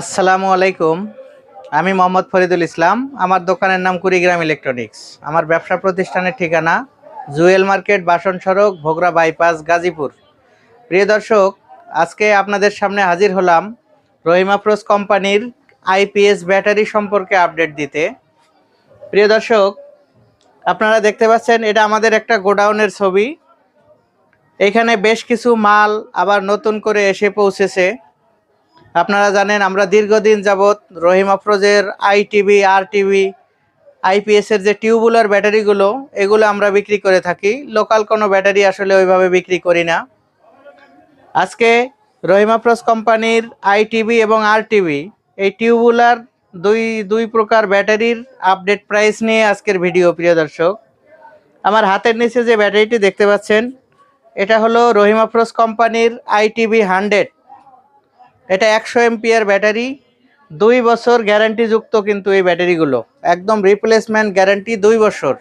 আসসালামু আলাইকুম। আমি মোহাম্মদ ফরিদুল ইসলাম। আমার দোকানের নাম কুড়িগ্রাম ইলেকট্রনিক্স। আমার ব্যবসা প্রতিষ্ঠানের ঠিকানা জুয়েল মার্কেট, বাসন সড়ক, ভোগরা বাইপাস, গাজীপুর। প্রিয় দর্শক, আজকে আপনাদের সামনে হাজির হলাম রহিমাপ্রোস কোম্পানির আইপিএস ব্যাটারি সম্পর্কে আপডেট দিতে। প্রিয় দর্শক, আপনারা দেখতে পাচ্ছেন, এটা আমাদের একটা গোডাউনের ছবি। এখানে বেশ কিছু মাল আবার নতুন করে এসে পৌঁছেছে। আপনারা জানেন, আমরা দীর্ঘদিন যাবৎ রহিম আফরোজের আইটিভি আর টিভি আইপিএসের যে টিউবুলার ব্যাটারিগুলো, এগুলো আমরা বিক্রি করে থাকি। লোকাল কোনো ব্যাটারি আসলে ওইভাবে বিক্রি করি না। আজকে রহিম আফরোজ কোম্পানির আইটিভি এবং আর টিভি এই টিউবুলার দুই দুই প্রকার ব্যাটারির আপডেট প্রাইস নিয়ে আজকের ভিডিও, প্রিয় দর্শক। আমার হাতের নিচে যে ব্যাটারিটি দেখতে পাচ্ছেন, এটা হলো রহিম আফরোজ কোম্পানির আইটিভি হান্ড্রেড। এটা একশো এমপিয়ার ব্যাটারি, দুই বছর গ্যারান্টিযুক্ত কিন্তু এই ব্যাটারিগুলো। একদম রিপ্লেসমেন্ট গ্যারান্টি দুই বছর।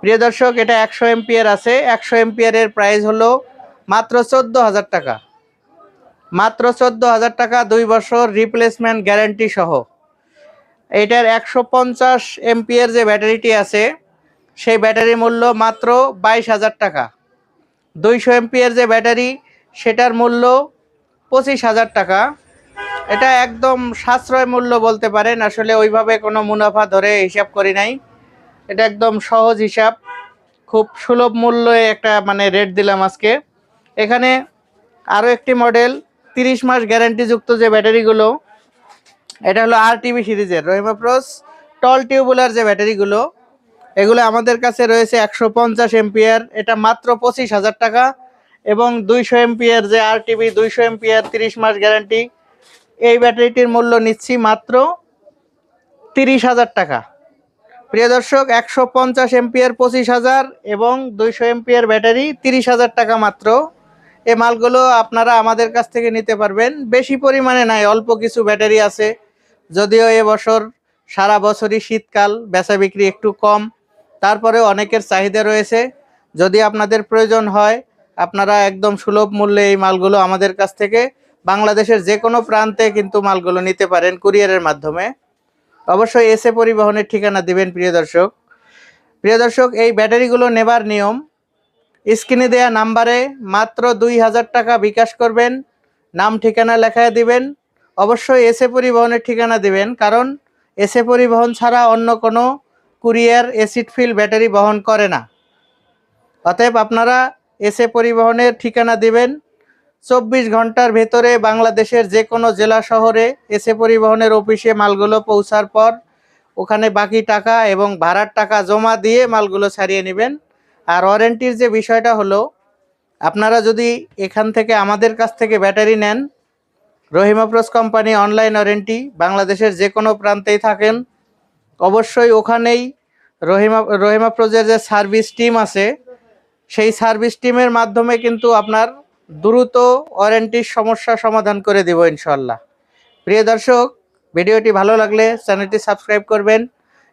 প্রিয় দর্শক, এটা একশো এমপিয়ার আছে। একশো এমপিয়ারের প্রাইস হলো মাত্র চোদ্দ হাজার টাকা। মাত্র চোদ্দ হাজার টাকা, দুই বছর রিপ্লেসমেন্ট গ্যারান্টি সহ। এটার একশো পঞ্চাশ এমপিয়ার যে ব্যাটারিটি আছে, সেই ব্যাটারির মূল্য মাত্র বাইশ হাজার টাকা। দুইশো এমপিয়ার যে ব্যাটারি, সেটার মূল্য পঁচিশ হাজার টাকা। এটা একদম সাশ্রয় মূল্য বলতে পারেন। আসলে ওইভাবে কোনো মুনাফা ধরে হিসাব করি নাই। এটা একদম সহজ হিসাব। খুব সুলভ মূল্যে একটা মানে রেট দিলাম আজকে। এখানে আরও একটি মডেল তিরিশ মাস গ্যারান্টিযুক্ত যে ব্যাটারিগুলো, এটা হলো আর টিভি সিরিজের রহিমাপ্রস টল টিউবুলার যে ব্যাটারিগুলো, এগুলো আমাদের কাছে রয়েছে একশো পঞ্চাশ এমপিয়ার এটা মাত্র পঁচিশ হাজার টাকা। এবং দুইশো এমপিয়ার যে আর টিভি দুইশো এমপিয়ার তিরিশ মাস গ্যারান্টি, এই ব্যাটারিটির মূল্য নিচ্ছি মাত্র তিরিশ হাজার টাকা। প্রিয় দর্শক, একশো পঞ্চাশ এমপিয়ার পঁচিশ হাজার এবং দুইশো এমপিয়ার ব্যাটারি তিরিশ হাজার টাকা মাত্র। এ মালগুলো আপনারা আমাদের কাছ থেকে নিতে পারবেন। বেশি পরিমাণে নাই, অল্প কিছু ব্যাটারি আছে। যদিও এবছর সারা বছরই শীতকাল, বেচা বিক্রি একটু কম। তারপরে অনেকের চাহিদা রয়েছে। যদি আপনাদের প্রয়োজন হয় আপনারা একদম সুলভ মূল্যে এই মালগুলো আমাদের কাছ থেকে বাংলাদেশের যে কোনো প্রান্তে কিন্তু মালগুলো নিতে পারেন কুরিয়ারের মাধ্যমে। অবশ্যই এসে পরিবহনের ঠিকানা দিবেন, প্রিয় দর্শক। প্রিয় দর্শক, এই ব্যাটারিগুলো নেবার নিয়ম। স্ক্রিনে দেয়া নাম্বারে মাত্র দুই হাজার টাকা বিকাশ করবেন, নাম, ঠিকানা লেখায় দিবেন। অবশ্যই এসে পরিবহনের ঠিকানা দিবেন, কারণ এসে পরিবহন ছাড়া অন্য কোনো কুরিয়ার এসিড ফিল ব্যাটারি বহন করে না। অতএব আপনারা এসে পরিবহনের ঠিকানা দিবেন। চব্বিশ ঘণ্টার ভেতরে বাংলাদেশের যে কোনো জেলা শহরে এসে পরিবহনের অফিসে মালগুলো পৌঁছার পর ওখানে বাকি টাকা এবং ভাড়ার টাকা জমা দিয়ে মালগুলো ছাড়িয়ে নেবেন। আর ওয়ারেন্টির যে বিষয়টা হলো, আপনারা যদি এখান থেকে আমাদের কাছ থেকে ব্যাটারি নেন, রহিমাপ্রস কোম্পানি অনলাইন ওয়ারেন্টি, বাংলাদেশের যে কোনো প্রান্তেই থাকেন, অবশ্যই ওখানেই রহিমা রহিমাপ্রজের যে সার্ভিস টিম আছে সেই সার্ভিস টিমের মাধ্যমে কিন্তু আপনার দ্রুত ওয়ারেন্টির সমস্যা সমাধান করে দেব ইনশাল্লাহ প্রিয় দর্শক, ভিডিওটি ভালো লাগলে চ্যানেলটি সাবস্ক্রাইব করবেন,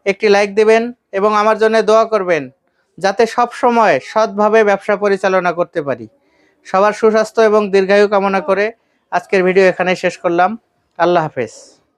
একটি লাইক দেবেন এবং আমার জন্য দোয়া করবেন, যাতে সব সময় সৎভাবে ব্যবসা পরিচালনা করতে পারি। সবার সুস্বাস্থ্য এবং দীর্ঘায়ু কামনা করে আজকের ভিডিও এখানে শেষ করলাম। আল্লাহ হাফেজ।